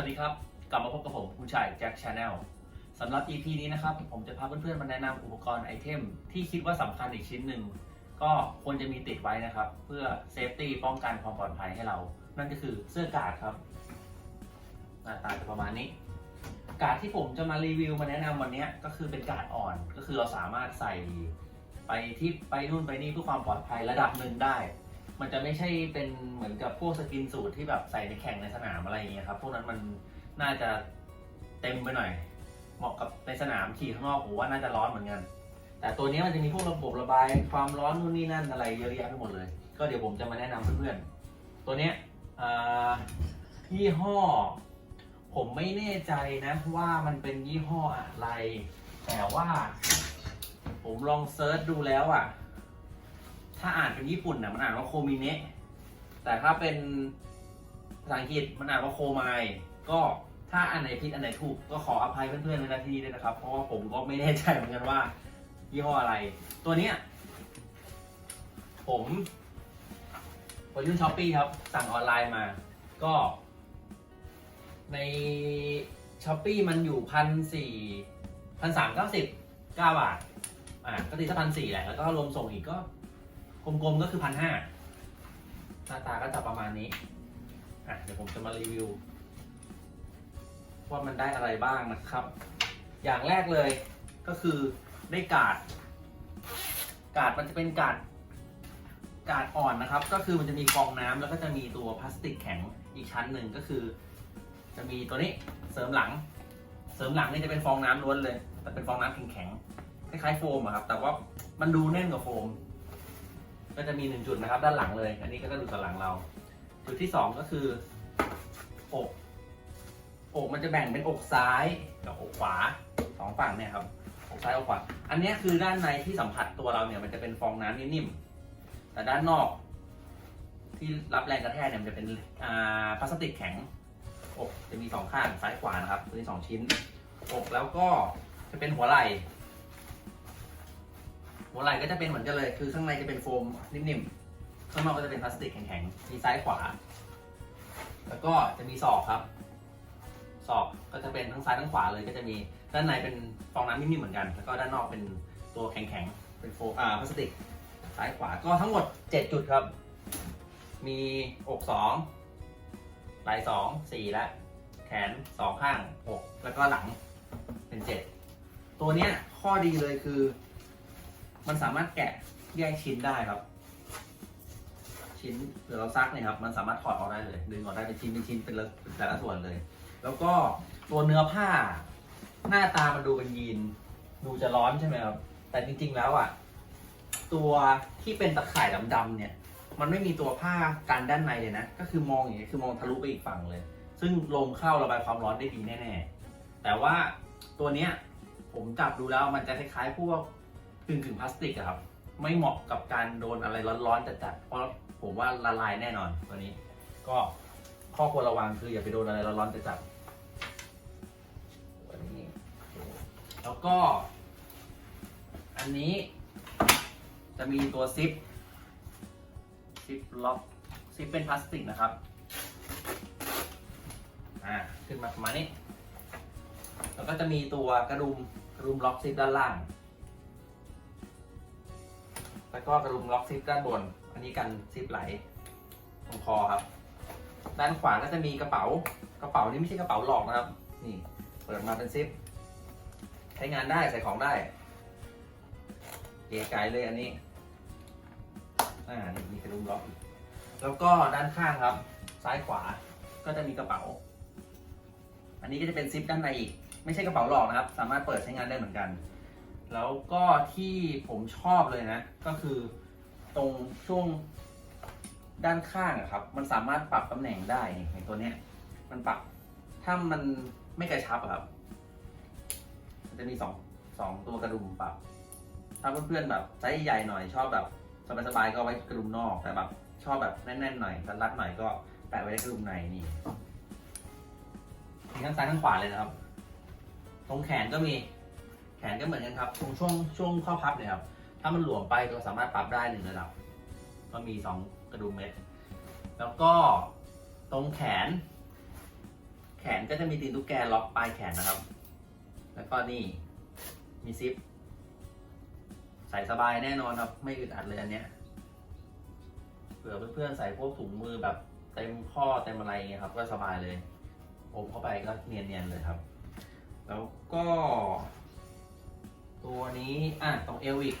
วัสดีครับ กลับมาพบกับผมผู้ชายแจ็คชาแนลสำหรับ EP นี้นะครับ ผมจะพาเพื่อนๆมาแนะนำอุปกรณ์ไอเทมที่คิดว่าสำคัญอีกชิ้นหนึ่ง ก็ควรจะมีติดไว้นะครับ เพื่อเซฟตี้ป้องกันความปลอดภัยให้เรา นั่นก็คือเสื้อกาดครับ หน้าตาจะประมาณนี้ กาดที่ผมจะมารีวิวมาแนะนำวันนี้ก็คือเป็นกาดอ่อน ก็คือเราสามารถใส่ไปที่ไปนู่นไปนี่เพื่อความปลอดภัยระดับหนึ่งได้ มันจะไม่ใช่เป็นเหมือนกับพวกสกินสูทที่แบบใส่ในแข่งในสนามอะไรอย่างเงี้ยครับ พวกนั้นมันน่าจะเต็มไปหน่อย เหมาะกับในสนามขี่ข้างนอกผมว่าน่าจะร้อนเหมือนกัน แต่ตัวนี้มันจะมีพวกระบบระบายความร้อนนู่นนี่นั่นอะไรเยอะแยะไปหมดเลย ก็เดี๋ยวผมจะมาแนะนำเพื่อนๆ ตัวเนี้ยยี่ห้อ ผมไม่แน่ใจนะว่ามันเป็นยี่ห้ออะไร แต่ว่า ผมลองเซิร์ชดูแล้วอะ ถ้าอ่านเป็นญี่ปุ่นนะมันอ่านว่าโคมิเนะแต่ถ้าเป็นภาษาอังกฤษมันอ่านว่าโคไมก็ถ้าอันไหนผิดอันไหนถูกก็ขออภัยเพื่อนๆในนาทีนี้ด้วยนะครับ เพราะว่าผมก็ไม่แน่ใจเหมือนกันว่ายี่ห้ออะไร ตัวเนี้ยผมผมยื่นช้อปปี้ครับ สั่งออนไลน์มา ก็ ในช้อปปี้มันอยู่พันสี่พันสามเก้าสิบเก้าบาท อ่าก็ตีสักพันสี่แหละ แล้วก็รวมส่งอีกก็ กลมๆก็คือพันห้าหน้าตาก็จะประมาณนี้ อะเดี๋ยวผมจะมารีวิว ว่ามันได้อะไรบ้างนะครับ อย่างแรกเลยก็คือได้กาด กาดมันจะเป็นกาดกาดอ่อนนะครับ ก็คือมันจะมีฟองน้ำแล้วก็จะมีตัวพลาสติกแข็งอีกชั้นหนึ่งก็คือ จะมีตัวนี้เสริมหลัง เสริมหลังนี่จะเป็นฟองน้ำล้วนเลย แต่เป็นฟองน้ำแข็งๆคล้ายๆโฟมอะครับ แต่ว่ามันดูแน่นกว่าโฟม ก็จะมีหนึ่งจุดนะครับ ด้านหลังเลย อันนี้ก็จะดูจากหลังเรา จุดที่สองก็คือ อก อกมันจะแบ่งเป็นอกซ้ายกับอกขวาสองฝั่งเนี่ยครับ อกซ้ายอกขวา อันนี้คือด้านในที่สัมผัสตัวเราเนี่ย มันจะเป็นฟองน้ำนิ่มๆ แต่ด้านนอก ที่รับแรงกระแทกเนี่ยมันจะเป็นอ่าพลาสติกแข็ง อกจะมีสองข้างซ้ายขวานะครับมีสองชิ้น อกแล้วก็จะเป็นหัวไหล่ หัวไหล่ก็จะเป็นเหมือนกันเลย คือข้างในจะเป็นโฟมนิ่มๆ ข้างนอกก็จะเป็นพลาสติกแข็งๆ มีซ้ายขวา แล้วก็จะมีศอกครับ ศอกก็จะเป็นทั้งซ้ายทั้งขวาเลย ก็จะมีด้านในเป็นฟองน้ำนิ่มๆเหมือนกัน แล้วก็ด้านนอกเป็นตัวแข็งๆ เป็นโฟมอ่าพลาสติก ซ้ายขวา ก็ทั้งหมด 7 จุดครับ มีอกสองไหล่สองสี่และ แขนสองข้างหกแล้วก็หลังเป็นเจ็ดตัวเนี้ยข้อดีเลยคือ มันสามารถแกะแยกชิ้นได้ครับ ชิ้นเดี๋ยวเราซักเนี่ยครับ มันสามารถถอดออกได้เลย ดึงออกได้เป็นชิ้นเป็นชิ้นเป็นละแต่ละส่วนเลย แล้วก็ตัวเนื้อผ้า หน้าตามันดูเป็นยีน ดูจะร้อนใช่ไหมครับ แต่จริง ๆ แล้วอะ ตัวที่เป็นตะข่ายดำๆเนี่ย มันไม่มีตัวผ้ากันด้านในเลยนะ ก็คือมองอย่างนี้ยคือมองทะลุไปอีกฝั่งเลย ซึ่งลมเข้าระบายความร้อนได้ดีแน่ๆ แต่ว่าตัวเนี้ยผมจับดูแล้วมันจะคล้ายๆพวก กึ่งกึ่งพลาสติกอะครับ ไม่เหมาะกับการโดนอะไรร้อนๆจัดๆเพราะผมว่าละลายแน่นอนตัวนี้ ก็ข้อควรระวังคืออย่าไปโดนอะไรร้อนๆจัดๆตัวนี้แล้วก็ อันนี้จะมีตัวซิปซิปล็อกซิปเป็นพลาสติกนะครับอ่าขึ้นมาประมาณนี้แล้วก็จะมีตัวกระดุมกระดุมล็อกซิปด้านล่าง แล้วก็กระดุมล็อกซิปด้านบน อันนี้กันซิปไหลตรงคอครับ ด้านขวาก็จะมีกระเป๋า กระเป๋านี้ไม่ใช่กระเป๋าหลอกนะครับ นี่เปิดมาเป็นซิป ใช้งานได้ใส่ของได้ เก๋ไก่เลยอันนี้ อ่า นี่มีกระดุมล็อก แล้วก็ด้านข้างครับ ซ้ายขวา ก็จะมีกระเป๋า อันนี้ก็จะเป็นซิปด้านในอีก ไม่ใช่กระเป๋าหลอกนะครับ สามารถเปิดใช้งานได้เหมือนกัน แล้วก็ที่ผมชอบเลยนะ ก็คือตรงช่วงด้านข้างอะครับ มันสามารถปรับตำแหน่งได้นี่ในตัวเนี้ย มันปรับ ถ้ามันไม่กระชับอะครับ มันจะมีสองสองตัวกระดุมปรับ ถ้าเพื่อนๆแบบไซส์ใหญ่หน่อยชอบแบบสบายๆก็ไว้กระดุมนอก แต่แบบชอบแบบแน่นๆหน่อยรัดๆหน่อยก็แปะไว้ในกระดุมในนี่มีทั้งซ้ายทั้งขวาเลยนะครับ ตรงแขนก็มี แขนก็เหมือนกันครับตรงช่วงช่วงข้อพับเนี่ยครับ ถ้ามันหลวมไปก็สามารถปรับได้หนึ่งระดับ ก็มีสองกระดุมเม็ด แล้วก็ตรงแขน แขนก็จะมีตีนตุ๊กแกล็อกปลายแขนนะครับ แล้วก็นี่มีซิป ใส่สบายแน่นอนครับ ไม่อึดอัดเลยอันเนี้ยเผื่อเพื่อนๆใส่พวกถุงมือแบบเต็มข้อเต็มอะไรอย่างเงี้ยครับ ก็สบายเลยอมเข้าไปก็เนียนๆเลยครับ แล้วก็ ตัวนี้อะตรงเอวอีก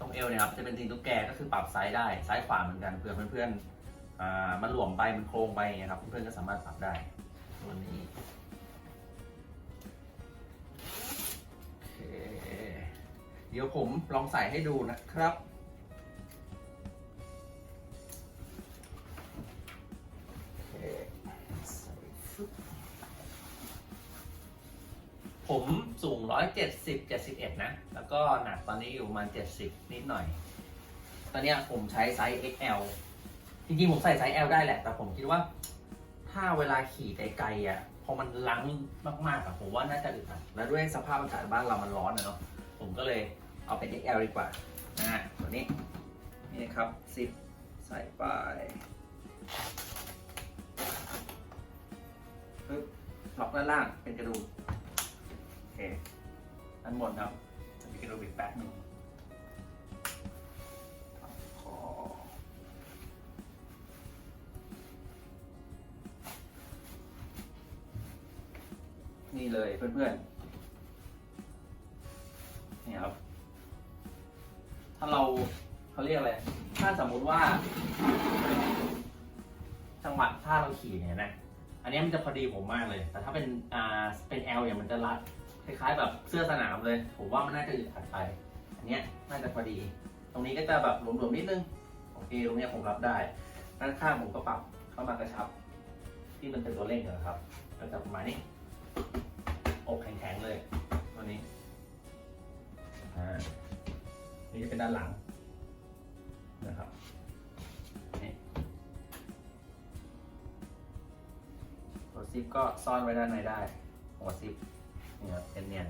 ตรงเอวเนี่ยครับจะเป็นตีนตุ๊กแกก็คือปรับไซส์ได้ซ้ายขวาเหมือนกันเผื่อเพื่อนๆอ่ามันหลวมไปมันโค้งไปอย่างเงี้ยครับเพื่อนๆก็สามารถปรับได้ตัวนี้เดี๋ยวผมลองใส่ให้ดูนะครับ 11นะ แล้วก็หนักตอนนี้อยู่ประมาณ 70 นิดหน่อย ตอนนี้ผมใช้ไซส์ XL จริงๆ ผมใส่ไซส์ L ได้แหละ แต่ผมคิดว่า ถ้าเวลาขี่ไกลๆอะ พอมันลังมากๆอะ ผมว่าน่าจะอึดอัด แล้วด้วยสภาพอากาศบ้านเรามันร้อนอะเนาะ ผมก็เลยเอาเป็น XL ดีกว่านะตัวนี้ นี่นะครับซิปใส่ไปปึ๊บล็อกด้านล่างเป็นกระดูกโอเค ด้านบนครับ จะมีกระดูกอีกแป๊บหนึ่งคอนี่เลยเพื่อนๆ นี่ครับ ถ้าเราเขาเรียกอะไร ถ้าสมมุติว่า จังหวะถ้าเราขี่เนี่ยนะ อันนี้มันจะพอดีผมมากเลย แต่ถ้าเป็น อ่า เป็น L เนี่ยมันจะรัด คล้ายๆแบบเสื้อสนามเลย ผมว่ามันน่าจะอึดอัดไป อันเนี้ยน่าจะพอดี ตรงนี้ก็จะแบบหลวมๆนิดนึง โอเค ตรงเนี้ยผมรับได้ ด้านข้างผมก็ปรับเข้ามากระชับ ที่มันเป็นตัวเร่งนะครับ ก็จะประมาณนี้ อกแข็งๆเลย ตัวนี้ อ่า นี่จะเป็นด้านหลังนะครับนี่หัวซิปก็ซ่อนไว้ด้านในได้หัวซิป นี่ครับเป็นเนียน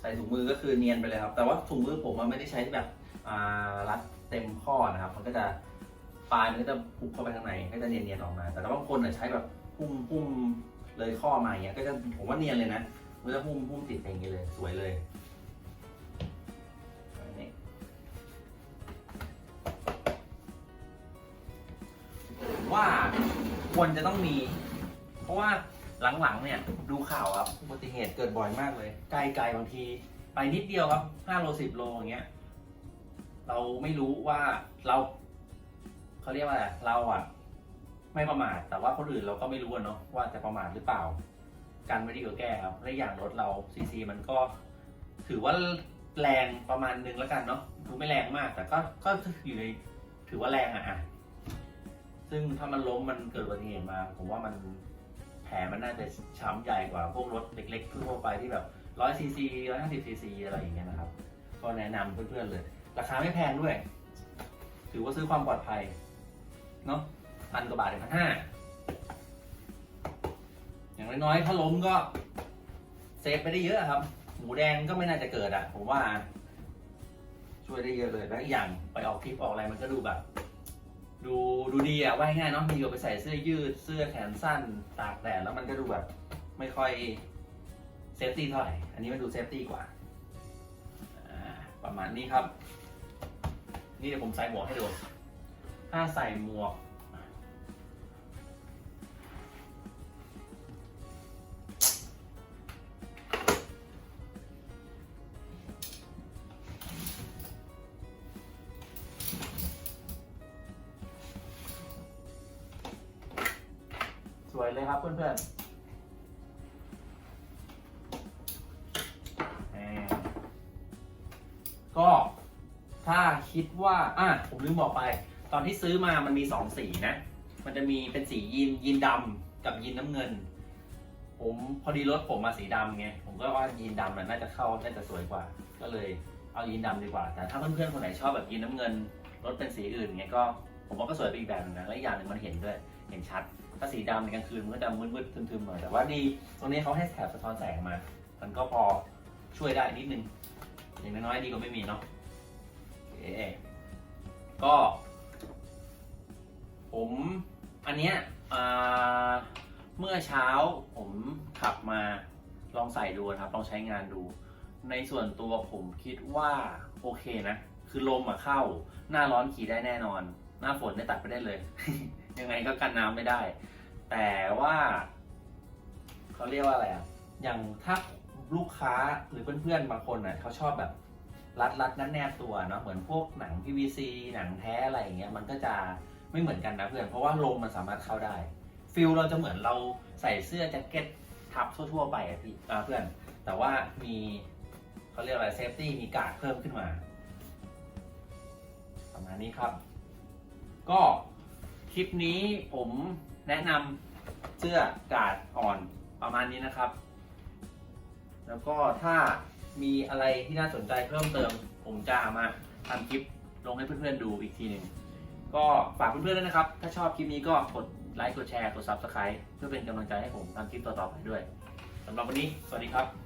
ใส่ถุงมือก็คือเนียนไปเลยครับ แต่ว่าถุงมือผมมันไม่ได้ใช้แบบรัดเต็มข้อนะครับ มันก็จะปลายมันก็จะพุกเข้าไปข้างในก็จะเนียนๆออกมา แต่ถ้าบางคนน่ะใช้แบบพุ่มพุ่มเลยข้อมาอย่างเงี้ย ก็จะผมว่าเนียนเลยนะมันจะพุ่มพุ่มติดอย่างเงี้ยเลยสวยเลย ว่าควรจะต้องมี เพราะว่าหลังๆเนี่ยดูข่าวครับอุบัติเหตุเกิดบ่อยมากเลย ไกลๆบางที ไปนิดเดียวครับห้าโลสิบโลอย่างเงี้ย เราไม่รู้ว่าเราเขาเรียกว่าอะไรเราอะ ไม่ประมาทแต่ว่าคนอื่นเราก็ไม่รู้อะเนาะว่าจะประมาทหรือเปล่า การไม่ดีกว่าแก้ครับและอย่างรถเราซีซีมันก็ ถือว่าแรงประมาณนึงแล้วกันเนาะดูไม่แรงมาก แต่ก็ก็อยู่ในถือว่าแรงอะอะ ซึ่งถ้ามันล้มมันเกิดอุบัติเหตุมา ผมว่ามันแผลมันน่าจะช้ำใหญ่กว่าพวกรถเล็กๆทั่วไปที่แบบร้อยซีซีร้อยห้าสิบซีซีอะไรอย่างเงี้ยนะครับ ก็แนะนำเพื่อนๆเลย ราคาไม่แพงด้วย ถือว่าซื้อความปลอดภัย เนาะพันกว่าบาทถึงพันห้าอย่างน้อยๆ ถ้าล้มก็เซฟไปได้เยอะครับ หมูแดงก็ไม่น่าจะเกิดอะ ผมว่า ช่วยได้เยอะเลยแล้วอีกอย่างไปออกทริปออกอะไรมันก็ดูแบบ ดูดูดีอะว่าง่ายเนาะมีกว่าไปใส่เสื้อยืดเสื้อแขนสั้นตากแดดแล้วมันก็ดูแบบ ไม่ค่อยเซฟตี้เท่าไหร่ อันนี้มันดูเซฟตี้กว่าอ่าประมาณนี้ครับ นี่เดี๋ยวผมใส่หมวกให้ดู ถ้าใส่หมวก สวยเลยครับเพื่อนๆแหมก็ถ้าคิดว่าอะผมลืมบอกไป ตอนที่ซื้อมามันมีสองสีนะ มันจะมีเป็นสียีนยีนดำกับยีนน้ำเงิน ผมพอดีรถผมมาสีดำไง ผมก็ว่ายีนดำน่าจะเข้าน่าจะสวยกว่า ก็เลยเอายีนดำดีกว่า แต่ถ้าเพื่อนๆคนไหนชอบแบบยีนน้ำเงินรถเป็นสีอื่นเงี้ยก็ผมว่าก็สวยไปอีกแบบหนึงนะและอีกอย่างหนึ่งมันเห็นด้วยเห็นชัด ถ้าสีดำในกลางคืนมันก็จะมืดๆทึมๆหน่อยแต่ว่าดีตรงนี้เขาให้แถบสะท้อนแสงมา มันก็พอช่วยได้นิดนึงอย่างน้อยๆดีกว่าไม่มีเนาะโอเคก็ ผมอันเนี้ยเมื่อเช้าผมขับมาลองใส่ดูนะครับ ลองใช้งานดู ในส่วนตัวผมคิดว่าโอเคนะ คือลมอะเข้า หน้าร้อนขี่ได้แน่นอน หน้าฝนได้ตัดไปได้เลย ยังไงก็กันน้ำไม่ได้ แต่ว่าเขาเรียกว่าอะไรอะอย่างถ้าลูกค้าหรือเพื่อนๆบางคนอะเขาชอบแบบรัดรัดๆแนบตัวเนาะเหมือนพวกหนัง PVC หนังแท้อะไรอย่างเงี้ยมันก็จะไม่เหมือนกันนะเพื่อนเพราะว่าลมมันสามารถเข้าได้ฟิลเราจะเหมือนเราใส่เสื้อแจ็คเก็ตทับทั่วๆไปอะพี่เพื่อน แต่ว่ามีเขาเรียกอะไรเซฟตี้มีการ์ดเพิ่มขึ้นมา ประมาณนี้ครับ ก็ คลิปนี้ผมแนะนำเสื้อกาดอ่อนประมาณนี้นะครับ แล้วก็ถ้ามีอะไรที่น่าสนใจเพิ่มเติม ผมจะมาทำคลิปลงให้เพื่อนๆดูอีกทีหนึ่งก็ฝากเพื่อนๆด้วยนะครับ ถ้าชอบคลิปนี้ก็กดไลค์ กดแชร์ กด Subscribe เพื่อเป็นกำลังใจให้ผมทำคลิปต่อๆไปด้วยสำหรับวันนี้ สวัสดีครับ